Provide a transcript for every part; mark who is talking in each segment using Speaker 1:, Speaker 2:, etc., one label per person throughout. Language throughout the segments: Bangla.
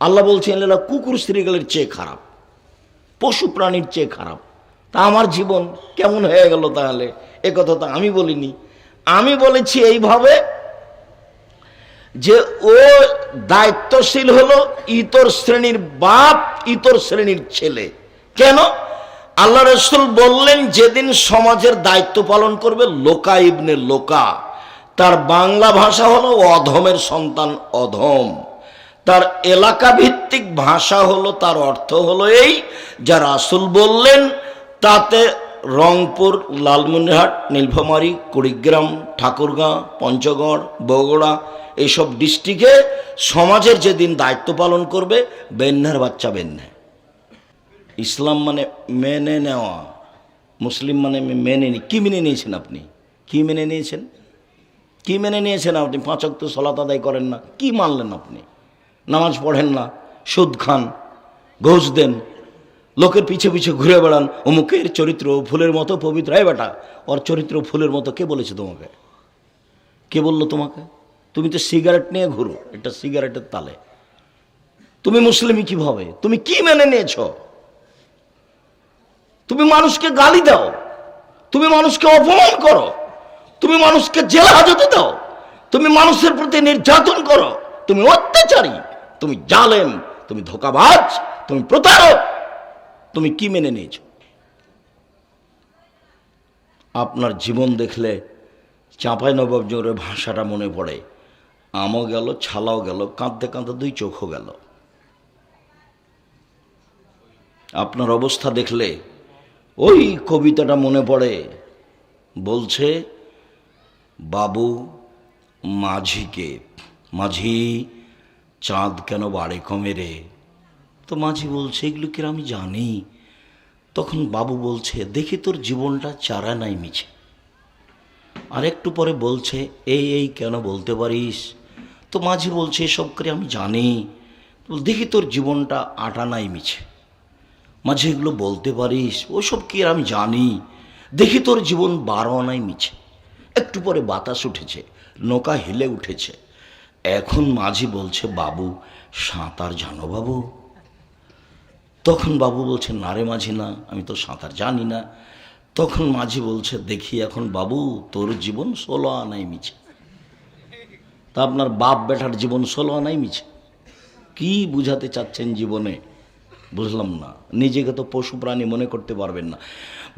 Speaker 1: আল্লাহ বলছেন এরা কুকুর শ্রীগালের চেয়ে খারাপ, পশু প্রাণীর চেয়ে খারাপ। তা আমার জীবন কেমন হয়ে গেল তাহলে? এ কথা তো আমি বলিনি। আমি বলেছি এইভাবে যে ও দায়িত্বশীল হলো ইতর শ্রেণির বাপ, ইতর শ্রেণির ছেলে। কেন? আল্লাহ রসুল বললেন, যেদিন সমাজের দায়িত্ব পালন করবে লোকা ইবনে লোকা, তার বাংলা ভাষা হলো অধমের সন্তান অধম। তার এলাকা ভিত্তিক ভাষা হলো, তার অর্থ হলো এই, যা রাসুল বললেন, তাতে রংপুর, লালমনিরহাট, নীলফামারী, কুড়িগ্রাম, ঠাকুরগাঁ, পঞ্চগড়, বগুড়া এইসব ডিস্ট্রিক্টে সমাজের যেদিন দায়িত্ব পালন করবে, বেন্যার বাচ্চা বেন্যা ইসলাম মানে মেনে নেওয়া, মুসলিম মানে মেনে নি কী মেনে নিয়েছেন আপনি? কি মেনে নিয়েছেন? কি মেনে নিয়েছেন আপনি? পাঁচক তো সলাত আদায় করেন না, কি মানলেন আপনি? নামাজ পড়েন না, সুদ খান, ঘোষ দেন। লোকের পিছে পিছে ঘুরে বেড়ান, অমুকের চরিত্র ফুলের মতো পবিত্র। হয় বেটা, ওর চরিত্র ফুলের মতো, কে বলেছে তোমাকে? কে বলল তোমাকে? তুমি তো সিগারেট নিয়ে ঘুরো এটা সিগারেটের তালে। তুমি মুসলিমই কীভাবে? তুমি কি মেনে নিয়েছ? তুমি মানুষকে গালি দাও। তুমি মানুষকে অপমান করো। তুমি মানুষকে জেল হাজতে দাও। তুমি মানুষের প্রতি নির্যাতন করো। তুমি অত্যাচারী। তুমি জালেম, তুমি ধোকাবাজ, তুমি প্রতারক, তুমি কি মেনে নিয়েছ? আপনার জীবন দেখলে চাঁপাই নবাবজোরের ভাষাটা মনে পড়ে। আমও গেল, ছালাও গেল, কাঁদতে কাঁদতে দুই চোখও গেল। আপনার অবস্থা দেখলে ওই কবিতাটা মনে পড়ে। বলছে, বাবু মাঝিকে, মাঝি চাঁদ কেন বাড়ে কমে রে তো মাঝি বলছে, এগুলো কি আমি জানি? তখন বাবু বলছে, দেখি তোর জীবনটা চারা নাই মিছে। আর একটু পরে বলছে, এই এই কেন বলতে পারিস? তো মাঝি বলছে, এসব করে আমি জানি? দেখি তোর জীবনটা আটা নাই মিছে। মাঝে, এগুলো বলতে পারিস? ওসব কি আমি জানি? দেখি তোর জীবন বারো আনাই মিছে। একটু পরে বাতাস উঠেছে, নৌকা হেলে উঠেছে। এখন মাঝি বলছে, বাবু, সাঁতার জানো বাবু? তখন বাবু বলছে, না রে মাঝি না, আমি তো সাঁতার জানি না। তখন মাঝি বলছে, দেখি এখন বাবু, তোর জীবন ষোলো আনাই মিছে। তা আপনার বাপ বেটার জীবন ষোলো আনাই মিছে। কি বুঝাতে চাচ্ছেন জীবনে? বুঝলাম না। নিজেকে তো পশু প্রাণী মনে করতে পারবেন না।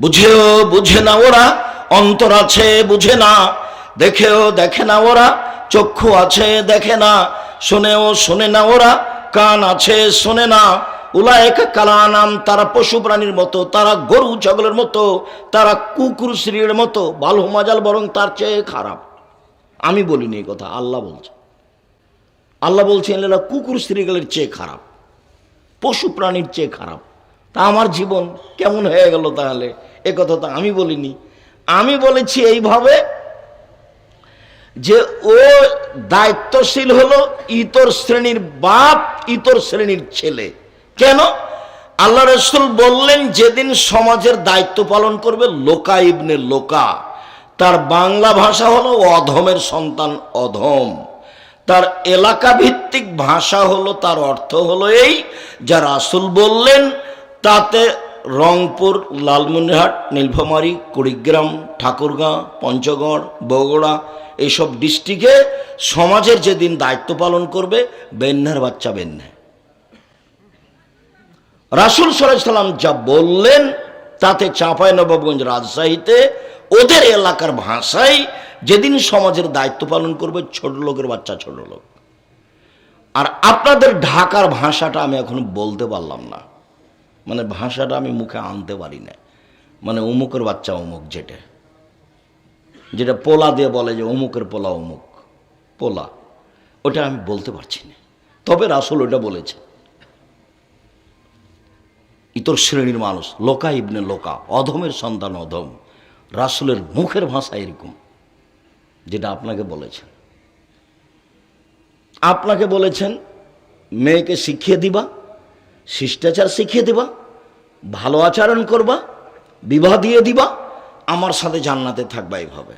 Speaker 1: বুঝেও বুঝে না ওরা, অন্তর আছে বুঝে না। দেখেও দেখে না ওরা চক্ষু আছে, দেখে না। শোনেও শোনে না ওরা, কান আছে, শোনে না। উলায়ক কালানাম, তারা পশু প্রাণীর মতো, তারা গরু ছাগলের মতো, তারা কুকুর শ্রীর মতো বালু মাজাল বরং তার চেয়ে খারাপ। আমি বলিনি এই কথা, আল্লাহ বলছে। আল্লাহ বলছেন, এরা কুকুর শ্রীগালের চেয়ে খারাপ, পশু প্রাণীর চেয়ে খারাপ। তা আমার জীবন কেমন হয়ে গেল তাহলে? এ কথা তো আমি বলিনি। আমি বলেছি এইভাবে যে ও দায়িত্বশীল হলো ইতর শ্রেণির বাপ, ইতর শ্রেণির ছেলে। কেন? আল্লাহ রসুল বললেন, যেদিন সমাজের দায়িত্ব পালন করবে লোকা ইবনে লোকা। তার বাংলা ভাষা হলো অধমের সন্তান অধম। তার এলাকা ভিত্তিক ভাষা হলো, তার অর্থ হলো এই, যা রাসুল বললেন, তাতে রংপুর, লালমনিরহাট, নীলফামারী, কুড়িগ্রাম, ঠাকুরগাঁ, পঞ্চগড়, বগুড়া এইসব ডিস্ট্রিক্টে সমাজের যেদিন দায়িত্ব পালন করবে, বেন্যার বাচ্চা বেন্যা। রাসুল সাল্লাম যা বললেন, তাতে চাঁপাই নবাবগঞ্জ রাজশাহীতে, ওদের এলাকার ভাষায় যেদিন সমাজের দায়িত্ব পালন করবে, ছোট লোকের বাচ্চা, ছোট লোক। আর আপনাদের ঢাকার ভাষাটা আমি এখন বলতে পারলাম না। মানে ভাষাটা আমি মুখে আনতে পারি না। মানে অমুকের বাচ্চা অমুক যেটা। যেটা পোলা দিয়ে বলে যে অমুকের পোলা অমুক। পোলা। ওটা আমি বলতে পারছি না। তবে রাসুল ওটা বলেছে ইতর শ্রেণির মানুষ, লোকা ইবনে লোকা, অধমের সন্তান অধম, রাসুলের মুখের ভাষা এরকম, যেটা আপনাকে বলেছেন। আপনাকে বলেছেন, মেয়েকে শিখিয়ে দিবা, শিষ্টাচার শিখিয়ে দিবা, ভালো আচরণ করবা, বিবাহ দিয়ে দিবা আমার সাথে জান্নাতে থাকবা এইভাবে।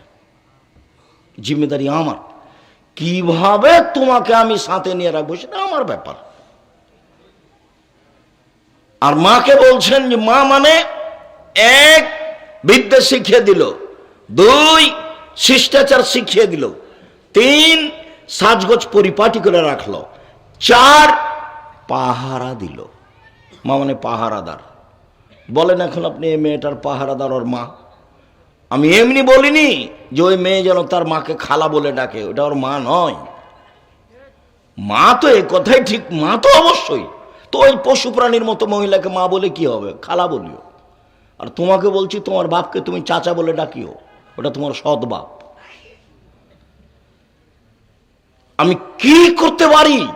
Speaker 1: জিম্মেদারি আমার। কীভাবে তোমাকে আমি সাথে নিয়ে রাখব সেটা আমার ব্যাপার। আর মাকে বলছেন যে, মা মানে এক, বিদ্যা শিখিয়ে দিল। দুই, শিষ্টাচার শিখিয়ে দিল। তিন, সাজগোজ পরিপাটি করে রাখল। চার, পাহারা দিল। মা মানে পাহারাদার। বলেন এখন আপনি এই মেয়েটার পাহারাদার ওর মা। আমি এমনি বলিনি যে ওই মেয়ে যেন তার মাকে খালা বলে ডাকে, ওটা ওর মা নয়। মা তো এ কথাই ঠিক, মা তো অবশ্যই। তো ওই পশু প্রাণীর মতো মহিলাকে মা বলে কি হবে? খালা বলিও। আর তোমাকে বলছি, তোমার বাপকে তুমি চাচা বলে ডাকিও। ওটা তোমার সৎ বাপ। আমি কি করতে পারি?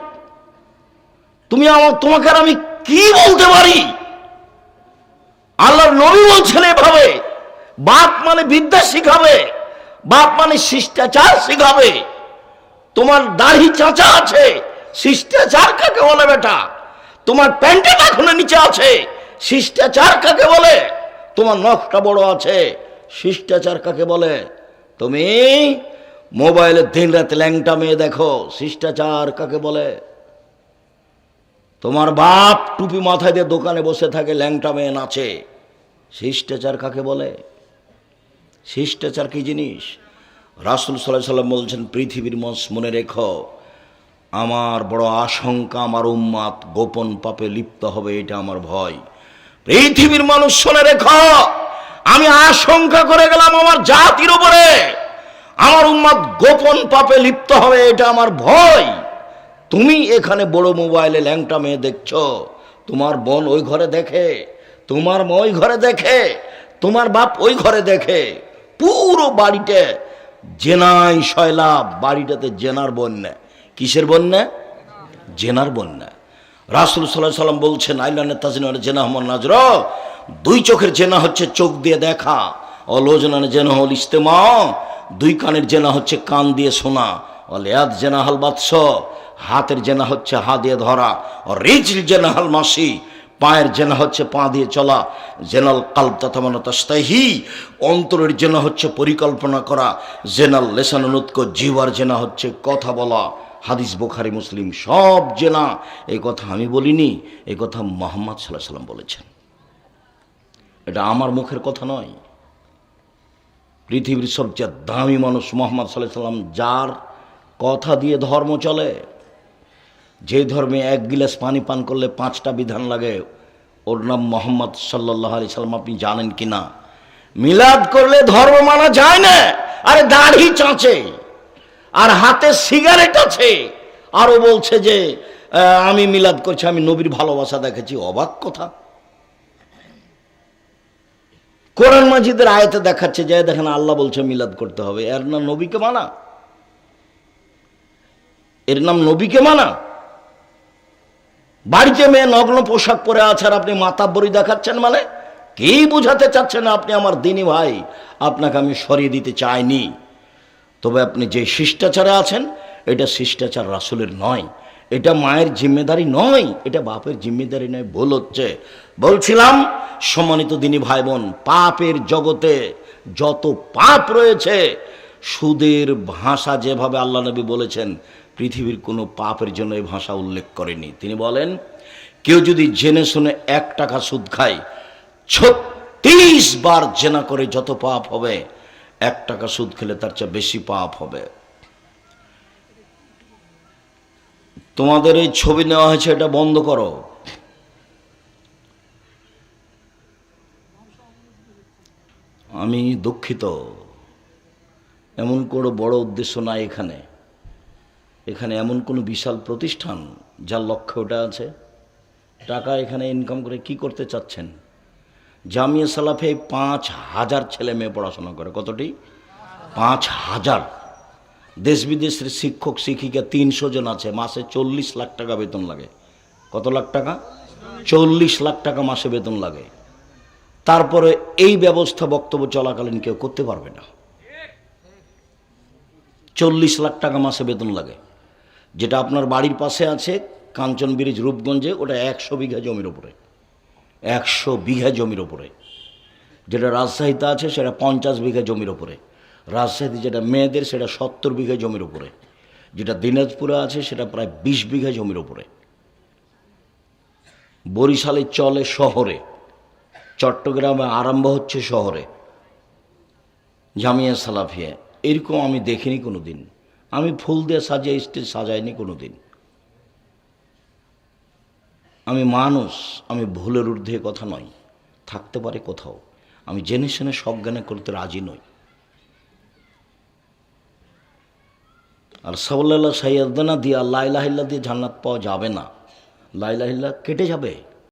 Speaker 1: তুমি আমার, তোমাকে আর আমি কি বলতে পারি? আল্লাহর নবী বলছেন এভাবে। বাপ মানে বিদ্যা শিখাবে, বাপ মানে শিষ্টাচার শিখাবে। তোমার দাড়ি চাচা আছে, শিষ্টাচার কাকে বলে বেটা? তোমার প্যান্টের এখনও নিচে আছে, শিষ্টাচার কাকে বলে? তোমার নখটা বড় আছে, শিষ্টাচার কাকে বলে? তুমি মোবাইলে দিন রাতে ল্যাংটা মেয়ে দেখো, শিষ্টাচার কাকে বলে? তোমার বাপ টুপি মাথায় দিয়ে দোকানে বসে থাকে, ল্যাংটা মেয়ে নাচে, শিষ্টাচার কাকে বলে? শিষ্টাচার কি জিনিস? রাসুল সাল্লাহ সাল্লাম বলছেন, পৃথিবীর মস মনে রেখো, আমার বড় আশঙ্কা আমার উম্মাত গোপন পাপে লিপ্ত হবে, এটা আমার ভয়। পৃথিবীর মানুষ শুনে রেখো, আমি আশঙ্কা করে গেলাম আমার জাতির উপরে, আমার উম্মাদ গোপন পাপে লিপ্ত হবে, এটা আমার ভয়। তুমি এখানে বড় মোবাইলে ল্যাংটা মেয়ে দেখছ, তোমার বোন ওই ঘরে দেখে, তোমার মা ওই ঘরে দেখে, তোমার বাপ ওই ঘরে দেখে। পুরো বাড়িতে জেনাই শয়লাভ বাড়িটাতে জেনার বন্যা। কিসের বন্যা? জেনার বন্যা। রাসুল সাল্লাহ সাল্লাম বলছেন, আইলানের তাজিন জেনা হমন নাজর। দুই চোখের জেনা হচ্ছে চোখ দিয়ে দেখা, অলোজনানে জেনা হল ইস্তেমা। দুই কানের জেনা হচ্ছে কান দিয়ে শোনা। অলেয়াদ জেনা হল বাদশ। হাতের জেনা হচ্ছে হা দিয়ে ধরা। ও রিজল জেনা হল মাসি। পায়ের জেনা হচ্ছে পা দিয়ে চলা, জেনাল কাল্প তথা তাস্তাহি অন্তরের জেনা হচ্ছে পরিকল্পনা করা, জেনাল লেসানুৎক জিওয়ার জেনা হচ্ছে কথা বলা। হাদিস বোখারি, মুসলিম সব জেনা। এই কথা আমি বলিনি এই কথা মোহাম্মদ সাল্লাহ সাল্লাম বলেছেন। এটা আমার মুখের কথা নয়। পৃথিবীর সবচেয়ে দামি মানুষ মোহাম্মদ সাল্লাহ সাল্লাম যার কথা দিয়ে ধর্ম চলে। যে ধর্মে এক গিলাস পানি পান করলে পাঁচটা বিধান লাগে, ওর নাম মোহাম্মদ সাল্লাহ আলি সাল্লাম, আপনি জানেন কি না? মিলাদ করলে ধর্ম মানা যায় না, আরে দাড়ি চাঁচে, আর হাতে সিগারেট আছে। আরও বলছে যে আমি মিলাদ করছি, আমি নবীর ভালোবাসা দেখেছি, অবাক কথা। কোরআন মাজিদের আয়তে দেখাচ্ছে যে, দেখেন আল্লাহ বলছে মিলাদ করতে হবে, এর নাম নবীকে মানা। এর নাম নবীকে মানা। বাড়িতে মেয়ে নগ্ন পোশাক পরে আছে আর আপনি মাতাব্বরি দেখাচ্ছেন মানে? কি বুঝাতে চাচ্ছেন আপনি আমার দিনী ভাই? আপনাকে আমি সরিয়ে দিতে চাইনি। তবে আপনি যে শিষ্টাচারে আছেন, এটা শিষ্টাচার রাসুলের নয়। এটা মায়ের জিম্মেদারি নয়, এটা বাপের জিম্মেদারি নয়, ভুল হচ্ছে। বলছিলাম, সম্মানিত দিনী ভাই বোন পাপের জগতে যত পাপ রয়েছে, সুদের ভাষা যেভাবে আল্লাহ নবী বলেছেন পৃথিবীর কোনো পাপের জন্য এই ভাষা উল্লেখ করেনি। তিনি বলেন, কেউ যদি জেনে শুনে এক টাকা সুদ খায়, ছত্রিশ বার জেনা করে যত পাপ হবে, এক টাকা সুদ খেলে তার চেয়ে বেশি পাপ হবে। তোমাদের এই ছবি নেওয়া হয়েছে, এটা বন্ধ করো। আমি দুঃখিত। এমন কোনো বড় উদ্দেশ্য নাই এখানে। এখানে এমন কোনো বিশাল প্রতিষ্ঠান যার লক্ষ্য ওটা আছে? টাকা এখানে ইনকাম করে কি করতে চাচ্ছেন? জামিয়া সালাফে পাঁচ হাজার ছেলে মেয়ে পড়াশোনা করে। কতটি? পাঁচ হাজার। দেশ বিদেশের শিক্ষক, শিক্ষিকা তিনশো জন আছে। মাসে চল্লিশ লাখ টাকা বেতন লাগে। কত লাখ টাকা? চল্লিশ লাখ টাকা মাসে বেতন লাগে। তারপরে এই ব্যবস্থা বক্তব্য চলাকালীন কেউ করতে পারবে না। চল্লিশ লাখ টাকা মাসে বেতন লাগে। যেটা আপনার বাড়ির পাশে আছে, কাঞ্চন ব্রিজ রূপগঞ্জে, ওটা একশো বিঘা জমির ওপরে। একশো বিঘা জমির ওপরে। যেটা রাজশাহীতে আছে, সেটা পঞ্চাশ বিঘা জমির ওপরে। রাজশাহীতে যেটা মেয়েদের, সেটা সত্তর বিঘা জমির ওপরে। যেটা দিনাজপুরে আছে, সেটা প্রায় বিশ বিঘা জমির ওপরে। বরিশালে চলে শহরে। চট্টগ্রামে আরম্ভ হচ্ছে শহরে। জামিয়া সালাফিয়া। এরকম আমি দেখিনি কোনো দিন আমি ফুল দিয়ে সাজিয়ে স্টেজ সাজাইনি কোনো দিন আমি মানুষ, আমি ভুলের ঊর্ধ্বে কথা নয় থাকতে পারে কোথাও। আমি জেনে শুনে সজ্ঞানে করতে রাজি নই। আর সাউল্লাহ সাইয়াদানা দিয়ে লাইলাহিল্লা দিয়ে জান্নাত পাওয়া যাবে না। লাইলাহিল্লা কেটে যাবে।